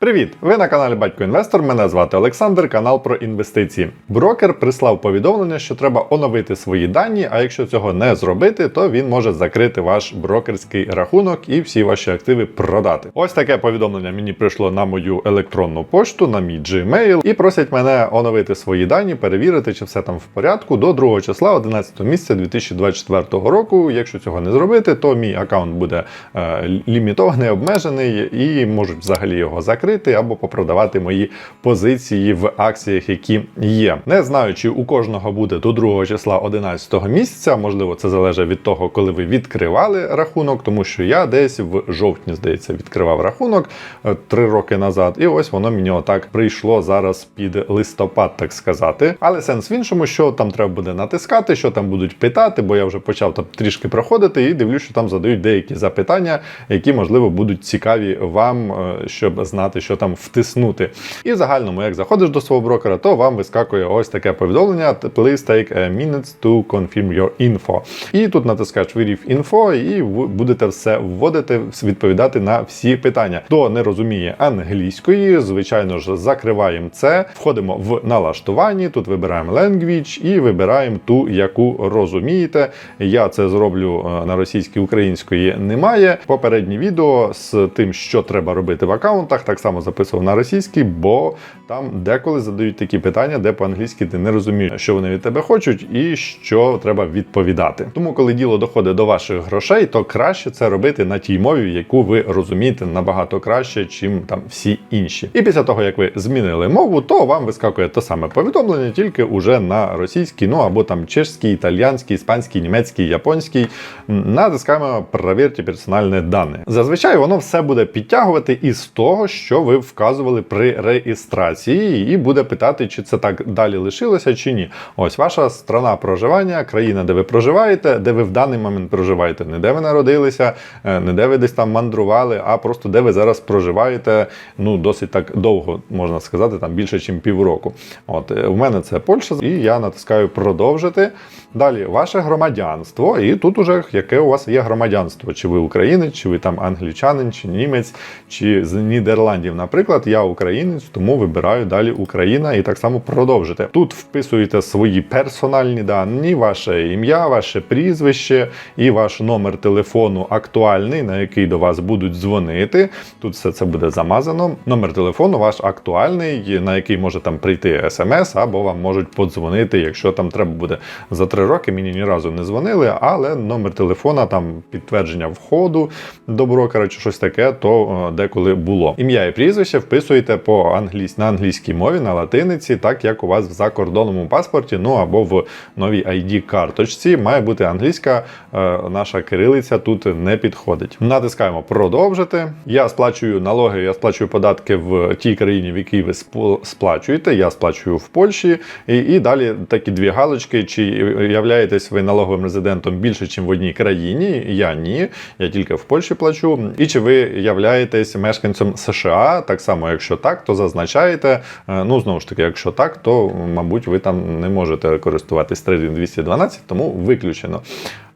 Привіт! Ви на каналі Батько Інвестор. Мене звати Олександр, канал про інвестиції. Брокер прислав повідомлення, що треба оновити свої дані. А якщо цього не зробити, то він може закрити ваш брокерський рахунок і всі ваші активи продати. Ось таке повідомлення мені прийшло на мою електронну пошту, на мій Gmail, і просять мене оновити свої дані, перевірити, чи все там в порядку до 2 числа 11 місяця 2024 року. Якщо цього не зробити, то мій аккаунт буде е, лімітований, обмежений і можуть взагалі його закрити або попродавати мої позиції в акціях, які є. Не знаю, чи у кожного буде до 2 числа 11 місяця. Можливо, це залежить від того, коли ви відкривали рахунок, тому що я десь в жовтні, здається, відкривав рахунок е, три роки назад, і ось воно мені отак прийшло зараз під листопад, так сказати. Але сенс в іншому, що там треба буде натискати, що там будуть питати, бо я вже почав там трішки проходити і дивлюсь, що там задають деякі запитання, які можливо будуть цікаві вам, е, щоб знати, що там втиснути. І в загальному, як заходиш до свого брокера, то вам вискакує ось таке повідомлення: Please take a minute to confirm your info. І тут натискаєш вирів інфо, і будете все вводити, відповідати на всі питання. Хто не розуміє англійської, звичайно ж, закриваємо це, входимо в налаштуванні. Тут вибираємо language і вибираємо ту, яку розумієте. Я це зроблю е, на російській, української немає. Попереднє відео з тим, що треба робити в аккаунтах, так само записував на російській, бо там деколи задають такі питання, де по-англійськи ти не розумієш, що вони від тебе хочуть, і що треба відповідати. Тому, коли діло доходить до ваших грошей, то краще це робити на тій мові, яку ви розумієте набагато краще, чим там всі інші. І після того, як ви змінили мову, то вам вискакує те саме повідомлення, тільки уже на російській, ну або там чешській, італіянській, іспанській, німецькій, японській. Натискаємо перевірте персональні дані. Зазвичай воно все буде підтягувати із того, що ви вказували при реєстрації, і буде питати, чи це так далі лишилося, чи ні. Ось ваша страна проживання, країна, де ви проживаєте, де ви в даний момент проживаєте, не де ви народилися, е, не де ви десь там мандрували, а просто де ви зараз проживаєте. Ну досить так довго можна сказати, там більше, ніж півроку. От е, в мене це Польща, і я натискаю продовжити. Далі ваше громадянство, і тут уже яке у вас є громадянство, чи ви українець, чи ви там англічанин, чи німець, чи з Нідерландів. Наприклад, я українець, тому вибираю далі Україна і так само продовжити. Тут вписуєте свої персональні дані, ваше ім'я, ваше прізвище і ваш номер телефону актуальний, на який до вас будуть дзвонити. Тут все це буде замазано. Номер телефону ваш актуальний, на який може там прийти смс, або вам можуть подзвонити, якщо там треба буде за три роки. Мені ні разу не дзвонили, але номер телефона, там підтвердження входу до брокера чи щось таке, то е, деколи було. Ім'я і прізвище вписуєте по англійсь... на англійській мові, на латиниці, так як у вас в закордонному паспорті, ну або в новій ID-карточці. Має бути англійська, е, наша кирилиця тут не підходить. Натискаємо продовжити. Я сплачую налоги, я сплачую податки в тій країні, в якій ви сплачуєте. Я сплачую в Польщі. І, і далі такі дві галочки: чи являєтесь ви налоговим резидентом більше, ніж в одній країні? Я ні. Я тільки в Польщі плачу. І чи ви являєтесь мешканцем США? Так само, якщо так, то зазначаєте. Е, Ну, знову ж таки, якщо так, то мабуть ви там не можете користуватись трейдинг 212, тому виключено.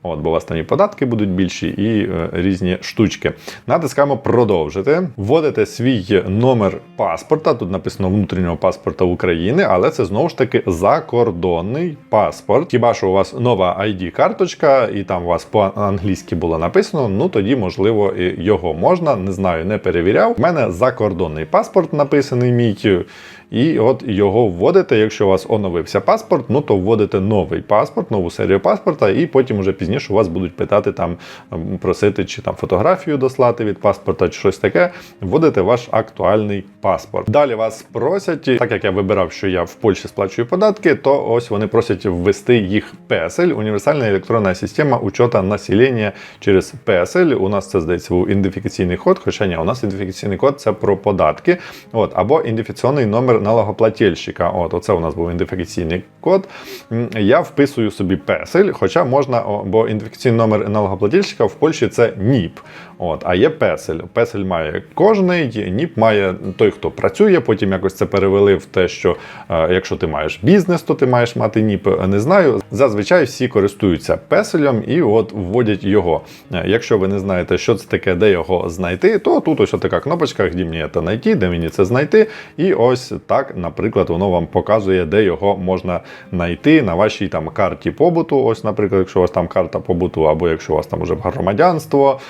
От, бо у вас там і податки будуть більші, і е, різні штучки. Натискаємо продовжити. Вводите свій номер паспорта. Тут написано внутрішнього паспорта України, але це знову ж таки закордонний паспорт. Хіба що у вас нова ID-карточка, і там у вас по-англійськи було написано, ну тоді, можливо, і його можна. Не знаю, не перевіряв. У мене закордонний паспорт написаний мій. І от його вводите. Якщо у вас оновився паспорт, ну то вводите новий паспорт, нову серію паспорта, і потім уже пізніше у вас будуть питати там, ем, просити чи там фотографію дослати від паспорта, чи щось таке. Вводите ваш актуальний паспорт. Далі вас просять, так як я вибирав, що я в Польщі сплачую податки, то ось вони просять ввести їх PSL, універсальна електронна система учета населення через PSL. У нас це здається був ідентифікаційний код, хоча ні, у нас ідентифікаційний код це про податки. От, або ідентифікаційний номер налогоплательщика. От, оце у нас був ідентифікаційний код. Я вписую собі песель, хоча можна, бо ідентифікаційний номер налогоплательщика в Польщі це НІП. От, а є песель. Песель має кожний, НІП має той, хто працює. Потім якось це перевели в те, що е, якщо ти маєш бізнес, то ти маєш мати НІП. Е, Не знаю. Зазвичай всі користуються песелем і от вводять його. Е, Якщо ви не знаєте, що це таке, де його знайти, то тут ось така кнопочка, де мені це знайти, де мені це знайти. І ось так, наприклад, воно вам показує, де його можна знайти на вашій там карті побуту. Ось, наприклад, якщо у вас там карта побуту, або якщо у вас там уже громадянство,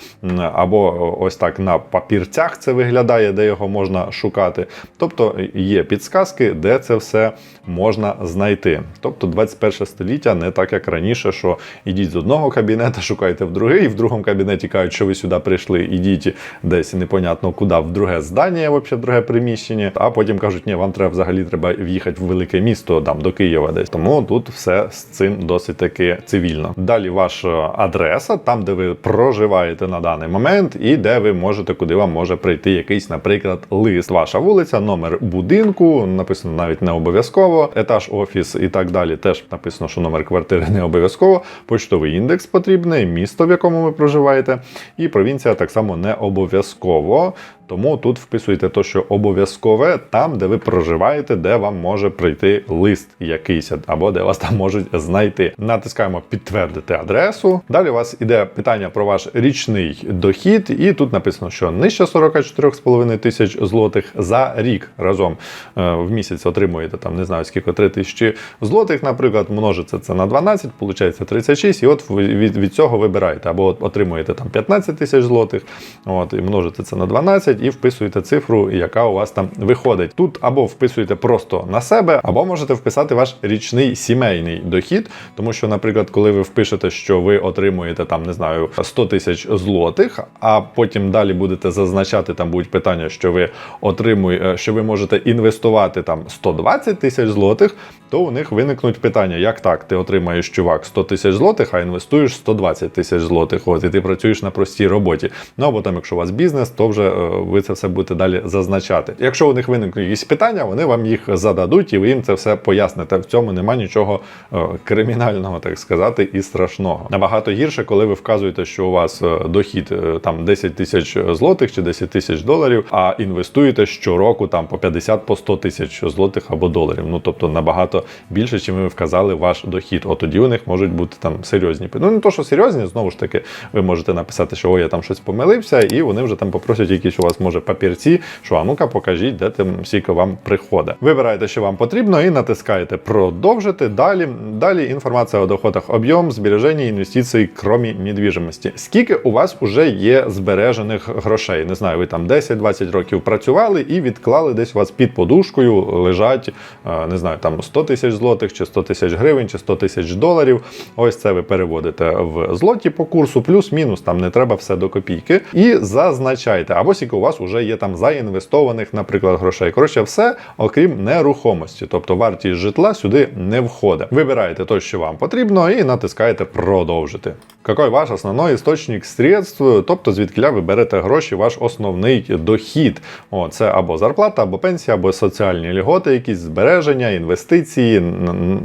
або ось так на папірцях це виглядає, де його можна шукати. Тобто є підсказки, де це все можна знайти. Тобто 21 століття не так, як раніше, що ідіть з одного кабінету, шукайте в другий, і в другому кабінеті кажуть, що ви сюди прийшли, ідіть десь непонятно куди, в друге здання, взагалі, в друге приміщення. А потім кажуть, ні, вам треба взагалі треба в'їхати в велике місто, там до Києва десь. Тому тут все з цим досить таки цивільно. Далі ваша адреса, там, де ви проживаєте на даний момент, і де ви можете, куди вам може прийти якийсь, наприклад, лист. Ваша вулиця, номер будинку, написано навіть не обов'язково, етаж, офіс і так далі. Теж написано, що номер квартири не обов'язково. Почтовий індекс потрібний, місто, в якому ви проживаєте, і провінція так само не обов'язково. Тому тут вписуєте те, що обов'язкове там, де ви проживаєте, де вам може прийти лист якийсь, або де вас там можуть знайти. Натискаємо підтвердити адресу. Далі у вас іде питання про ваш річний дохід, і тут написано, що нижче 44,5 тисяч злотих за рік разом е, в місяць отримуєте там, не знаю скільки 3 тисячі злотих, наприклад, множиться це на 12, виходить 36, і от від, від цього вибираєте або отримуєте там 15 тисяч злотих, от і множите це на 12 і вписуєте цифру, яка у вас там виходить. Тут або вписуєте просто на себе, або можете вписати ваш річний сімейний дохід, тому що, наприклад, коли ви впишете, що ви отримуєте там, не знаю, 100 тисяч злотих, а потім далі будете зазначати, там будуть питання, що ви отримуєте, що ви можете інвестувати там 120 тисяч злотих, то у них виникнуть питання, як так, ти отримаєш чувак 100 тисяч злотих, а інвестуєш 120 тисяч злотих. От і ти працюєш на простій роботі. Ну або там, якщо у вас бізнес, то вже е, ви це все будете далі зазначати. Якщо у них виникнуть якісь питання, вони вам їх зададуть, і ви їм це все поясните. В цьому нема нічого е, кримінального, так сказати, і страшного. Набагато гірше, коли ви вказуєте, що у вас е, дохід е, там 10 тисяч злотих чи 10 тисяч доларів, а інвестуєте щороку там по 50 по 100 тисяч злотих або доларів. Ну тобто набагато більше, чим ви вказали ваш дохід. От тоді у них можуть бути там серйозні Ну не то, що серйозні, знову ж таки, ви можете написати, що о, я там щось помилився, і вони вже там попросять якісь у вас може папірці, що а ну-ка покажіть, де там скільки вам приходить. Вибираєте, що вам потрібно, і натискаєте продовжити. Далі далі інформація о доходах, об'єм, збереження інвестицій, кромі недвіжимості. Скільки у вас вже є збережених грошей? Не знаю, ви там 10-20 років працювали і відклали десь у вас під подушкою лежать, е, не знаю, там 100 тисяч злотих, чи 100 тисяч гривень, чи 100 тисяч доларів. Ось це ви переводите в злоті по курсу, плюс-мінус, там не треба все до копійки. І зазначайте, або скільки вас вже є там заінвестованих, наприклад, грошей. Коротше, все, окрім нерухомості, тобто вартість житла сюди не входить. Вибираєте те, що вам потрібно, і натискаєте продовжити. Який ваш основний істочник средств, тобто звідкиля ви берете гроші, ваш основний дохід. О, це або зарплата, або пенсія, або соціальні льготи, якісь збереження, інвестиції,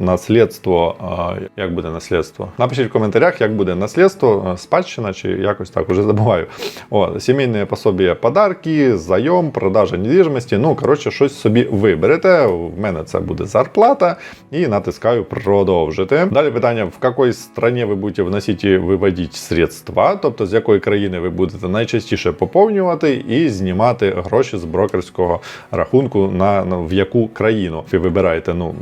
наслідство. Як буде наслідство? Напишіть в коментарях, як буде наслідство, спадщина чи якось так, уже забуваю. О, сімейне пособі подарки, зайом, продажа недвіжимості. Ну, коротше, щось собі виберете. В мене це буде зарплата. І натискаю продовжити. Далі питання: в якій країні ви будете вносити виводити средства, тобто з якої країни ви будете найчастіше поповнювати і знімати гроші з брокерського рахунку на, на в яку країну. Ви вибираєте, ну.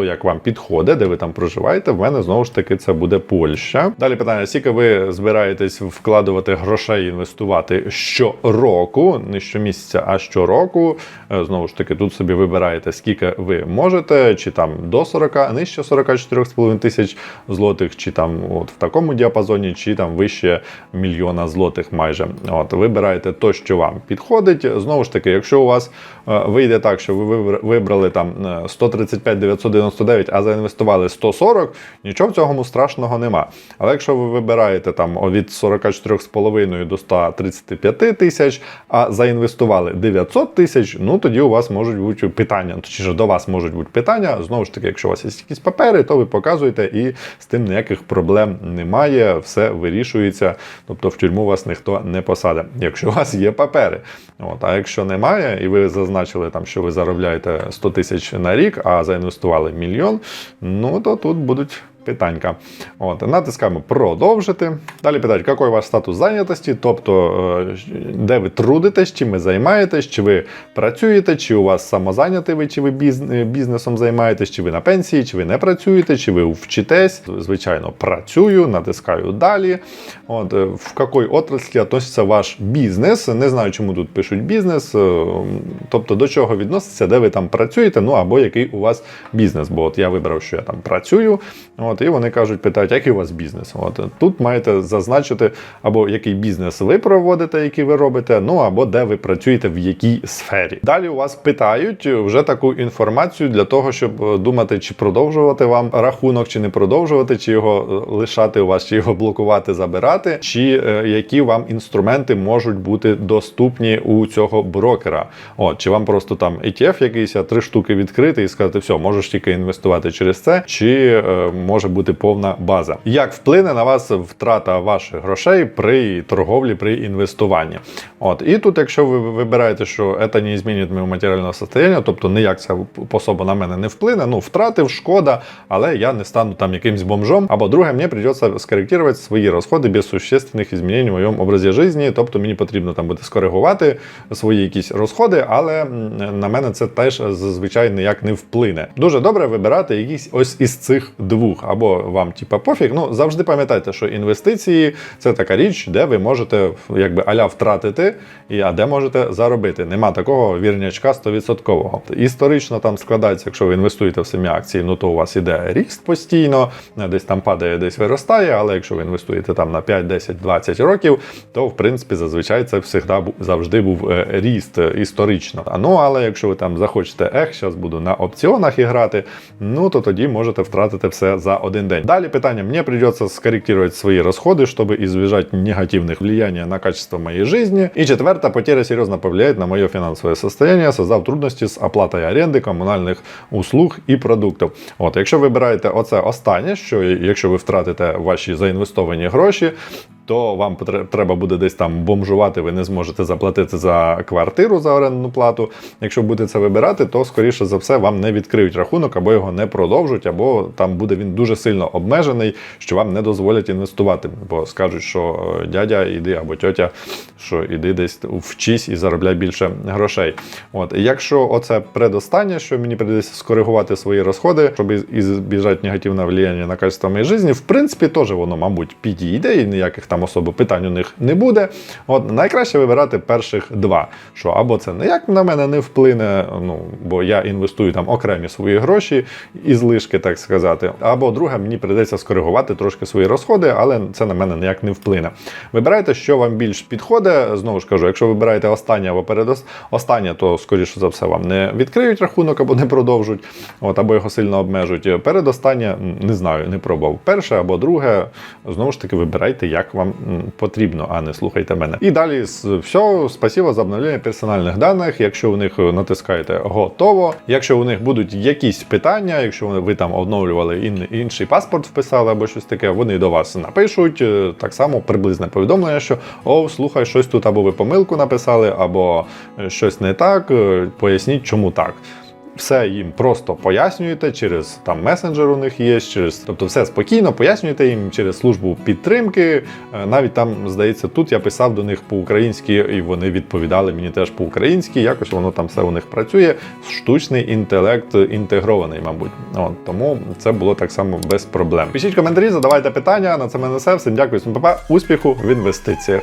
То як вам підходить, де ви там проживаєте, в мене знову ж таки це буде Польща. Далі питання: скільки ви збираєтесь вкладувати грошей, інвестувати щороку, не щомісяця, а щороку. Е, Знову ж таки, тут собі вибираєте, скільки ви можете, чи там до 40, нижче 44,5 тисяч злотих, чи там от в такому діапазоні, чи там вище мільйона злотих майже. От вибираєте то, що вам підходить. Знову ж таки, якщо у вас е, вийде так, що ви вибрали там е, 135 990 99, а заінвестували 140, нічого в цьому страшного нема. Але якщо ви вибираєте там від 44,5 до 135 тисяч, а заінвестували 900 тисяч, ну тоді у вас можуть бути питання. Точніше, до вас можуть бути питання. Знову ж таки, якщо у вас є якісь папери, то ви показуєте і з тим ніяких проблем немає, все вирішується. Тобто в тюрму вас ніхто не посадить, якщо у вас є папери. От, а якщо немає, і ви зазначили там, що ви заробляєте 100 тисяч на рік, а заінвестували мільйон, ну то тут будуть. Питанька. От, натискаємо продовжити. Далі питають, який ваш статус зайнятості, тобто е, де ви трудитесь, чим ви займаєтесь, чи ви працюєте, чи у вас самозайнятий ви, чи ви бізнесом займаєтесь, чи ви на пенсії, чи ви не працюєте, чи ви вчитесь. Звичайно, працюю, натискаю далі. От, е, в якій отраслі относиться ваш бізнес? Не знаю, чому тут пишуть бізнес. е, Тобто до чого відноситься, де ви там працюєте, ну або який у вас бізнес. Бо от я вибрав, що я там працюю. І вони кажуть, питають, який у вас бізнес. От тут маєте зазначити, або який бізнес ви проводите, який ви робите, ну або де ви працюєте, в якій сфері. Далі у вас питають вже таку інформацію для того, щоб е, думати, чи продовжувати вам рахунок, чи не продовжувати, чи його е, лишати у вас, чи його блокувати, забирати, чи е, які вам інструменти можуть бути доступні у цього брокера. От, чи вам просто там ETF якийсь, три штуки відкрити і сказати, все, можеш тільки інвестувати через це, чи е, може бути повна база. Як вплине на вас втрата ваших грошей при торговлі, при інвестуванні? От і тут, якщо ви вибираєте, що це не змінить моє матеріальне состояння, тобто ніяк це пособо на мене не вплине, ну втратив, шкода, але я не стану там якимсь бомжом. Або друге, мені придеться скоректувати свої розходи без существенних змінень в моєму образі житті, тобто мені потрібно там буде скоригувати свої якісь розходи, але на мене це теж зазвичай ніяк не вплине. Дуже добре вибирати якісь ось із цих двох, або вам типа пофіг. Ну завжди пам'ятайте, що інвестиції це така річ, де ви можете якби аля втратити, і а де можете заробити. Нема такого вірнячка 100%. Історично там складається, якщо ви інвестуєте в самі акції, ну то у вас іде ріст постійно, десь там падає, десь виростає. Але якщо ви інвестуєте там на 5, 10, 20 років, то в принципі зазвичай це завжди завжди був е, ріст е, історично. Ну але якщо ви там захочете, ех, зараз буду на опціонах іграти, ну то тоді можете втратити все за один день. Далі питання: мені придется скорректировать свои расходы, чтобы избежать негативных влияний на качество моей жизни. И четвертое, потеря серьезно повлияет на мое финансовое состояние, создав трудності з оплатою оренди, комунальних услуг і продуктів. От, якщо вибираєте оце останнє, що якщо ви втратите ваші заінвестовані гроші, то вам треба буде десь там бомжувати, ви не зможете заплатити за квартиру за орендну плату. Якщо будете це вибирати, то скоріше за все вам не відкриють рахунок, або його не продовжуть, або там буде він дуже сильно обмежений, що вам не дозволять інвестувати. Бо скажуть, що е, дядя, іди або тьотя, що іди десь вчись і заробляй більше грошей. От і якщо оце предостаннє, що мені прийдеться скоригувати свої розходи, щоб із- ізбіжати негативне влияння на качество моєї житті, в принципі, теж воно, мабуть, підійде, і ніяких там особо питань у них не буде. От найкраще вибирати перших два. Що або це ніяк на мене не вплине, ну бо я інвестую там окремі свої гроші і злишки, так сказати. Або друге, мені прийдеться скоригувати трошки свої розходи, але це на мене ніяк не вплине. Вибирайте, що вам більш підходить. Знову ж кажу, якщо вибираєте останнє або передос... останнє, то скоріше за все вам не відкриють рахунок або не продовжуть, от або його сильно обмежують. Передостаннє не знаю, не пробував. Перше або друге, знову ж таки, вибирайте, як вам потрібно, а не слухайте мене. І далі все, спасибо за обновлення персональних даних. Якщо у них е, натискаєте готово. Якщо у них будуть якісь питання, якщо ви там обновлювали ін- інший паспорт, вписали або щось таке, вони до вас напишуть е, так само приблизне повідомлення, що о, слухай, щось тут або ви помилку написали, або е, щось не так. Поясніть, чому так. Все їм просто пояснюєте через там месенджер у них є, через тобто все спокійно пояснюєте їм через службу підтримки. Е, Навіть там здається, тут я писав до них по-українськи, і вони відповідали мені теж по-українськи. Якось воно там все у них працює. Штучний інтелект інтегрований, мабуть. От, тому це було так само без проблем. Пишіть коментарі, задавайте питання. На це мене все. Всім дякую, всім папа. Успіху в інвестиціях.